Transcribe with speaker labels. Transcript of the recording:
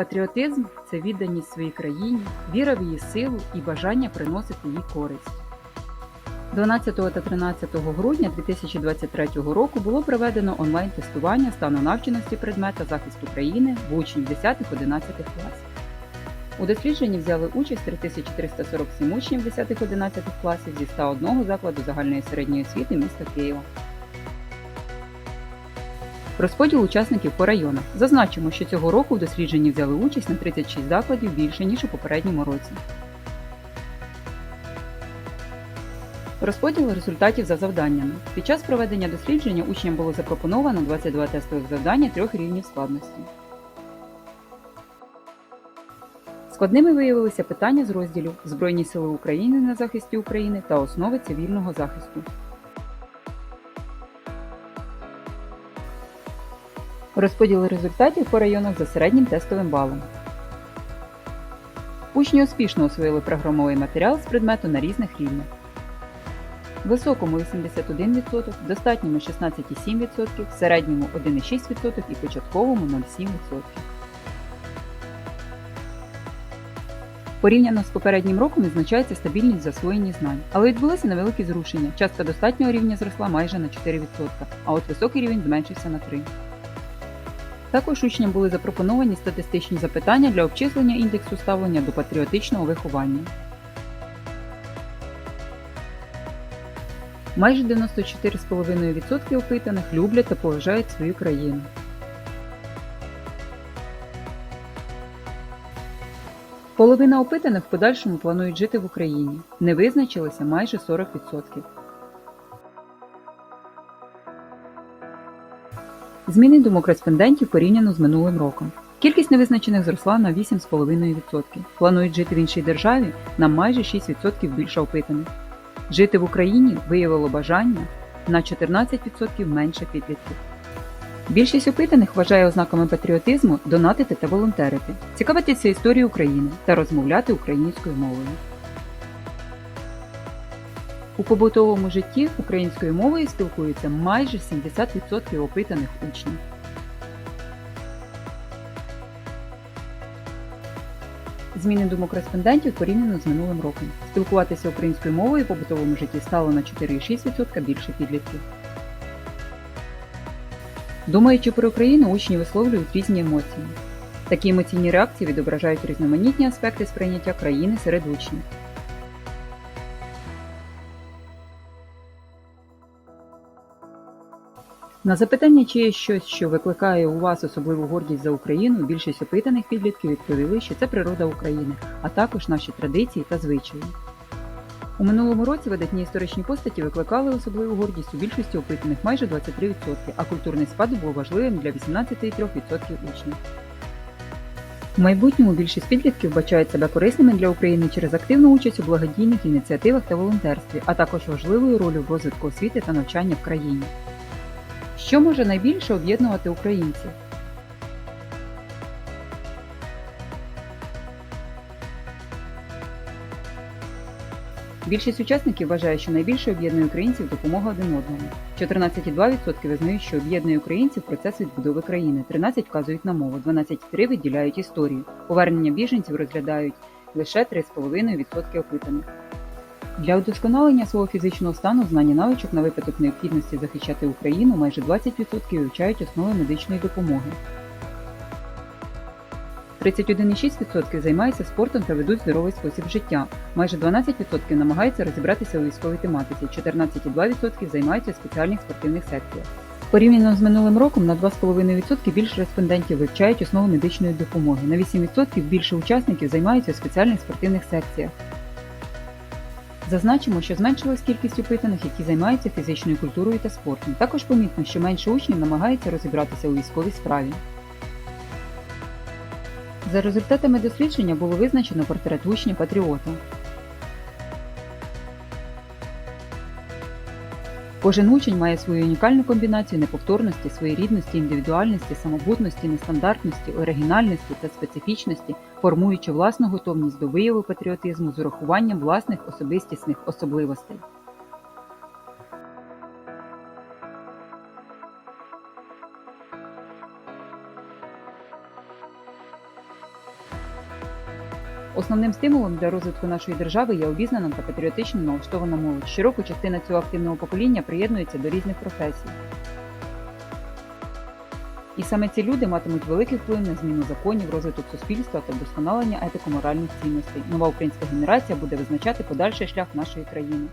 Speaker 1: Патріотизм це відданість своїй країні, віра в її силу і бажання приносити їй користь. 12 та 13 грудня 2023 року було проведено онлайн-тестування стану навченості предмета захист України в учнів 10-11 класів. У дослідженні взяли участь 3347 учнів 10-11 класів зі 101 закладу загальної середньої освіти міста Києва. Розподіл учасників по районах. Зазначимо, що цього року в дослідженні взяли участь на 36 закладів більше, ніж у попередньому році. Розподіл результатів за завданнями. Під час проведення дослідження учням було запропоновано 22 тестових завдання трьох рівнів складності. Складними виявилися питання з розділів Збройні сили України на захисті України та основи цивільного захисту. Розподіл результатів по районах за середнім тестовим балом. Учні успішно освоїли програмовий матеріал з предмету на різних рівнях. Високому 81%, достатньому 16,7%, середньому 1,6% і початковому 0,7%. Порівняно з попереднім роком відзначається стабільність в засвоєнні знань, але відбулися невеликі зрушення. Частка достатнього рівня зросла майже на 4%, а от високий рівень зменшився на 3%. Також учням були запропоновані статистичні запитання для обчислення індексу ставлення до патріотичного виховання. Майже 94,5% опитаних люблять та поважають свою країну. Половина опитаних в подальшому планують жити в Україні. Не визначилися майже 40%. Зміни думок респондентів порівняно з минулим роком. Кількість невизначених зросла на 8,5%. Планують жити в іншій державі на майже 6% більше опитаних. Жити в Україні виявило бажання на 14% менше підлітків. Більшість опитаних вважає ознаками патріотизму донатити та волонтерити, цікавитися історією України та розмовляти українською мовою. У побутовому житті українською мовою спілкуються майже 70% опитаних учнів. Зміни думок респондентів порівняно з минулим роком. Спілкуватися українською мовою у побутовому житті стало на 4,6% більше підлітків. Думаючи про Україну, учні висловлюють різні емоції. Такі емоційні реакції відображають різноманітні аспекти сприйняття країни серед учнів. На запитання, чи є щось, що викликає у вас особливу гордість за Україну, більшість опитаних підлітків відповіли, що це природа України, а також наші традиції та звичаї. У минулому році видатні історичні постаті викликали особливу гордість у більшості опитаних майже 23%, а культурний спадок був важливим для 18,3% учнів. У майбутньому більшість підлітків бачають себе корисними для України через активну участь у благодійних ініціативах та волонтерстві, а також важливою ролью в розвитку освіти та навчання в країні. Що може найбільше об'єднувати українців? Більшість учасників вважає, що найбільше об'єднує українців допомога один одному. 14,2% визнають, що об'єднує українців процес відбудови країни, 13% вказують на мову, 12,3% виділяють історію. Повернення біженців розглядають лише 3,5% опитаних. Для удосконалення свого фізичного стану, знання навичок на випадок необхідності захищати Україну майже 20% вивчають основи медичної допомоги. 31,6% займаються спортом та ведуть здоровий спосіб життя. Майже 12% намагаються розібратися у військовій тематиці, 14,2% займаються в спеціальних спортивних секціях. Порівняно з минулим роком на 2,5% більше респондентів вивчають основи медичної допомоги, на 8% більше учасників займаються в спеціальних спортивних секціях. Зазначимо, що зменшилась кількість опитаних, які займаються фізичною культурою та спортом. Також помітно, що менше учнів намагається розібратися у військовій справі. За результатами дослідження було визначено портрет учня патріота. Кожен учень має свою унікальну комбінацію неповторності, своєрідності, індивідуальності, самобутності, нестандартності, оригінальності та специфічності, формуючи власну готовність до вияву патріотизму з урахуванням власних особистісних особливостей. Основним стимулом для розвитку нашої держави є обізнана та патріотично налаштована молодь. Щороку частина цього активного покоління приєднується до різних професій. І саме ці люди матимуть великий вплив на зміну законів, розвиток суспільства та вдосконалення етико-моральних цінностей. Нова українська генерація буде визначати подальший шлях нашої країни.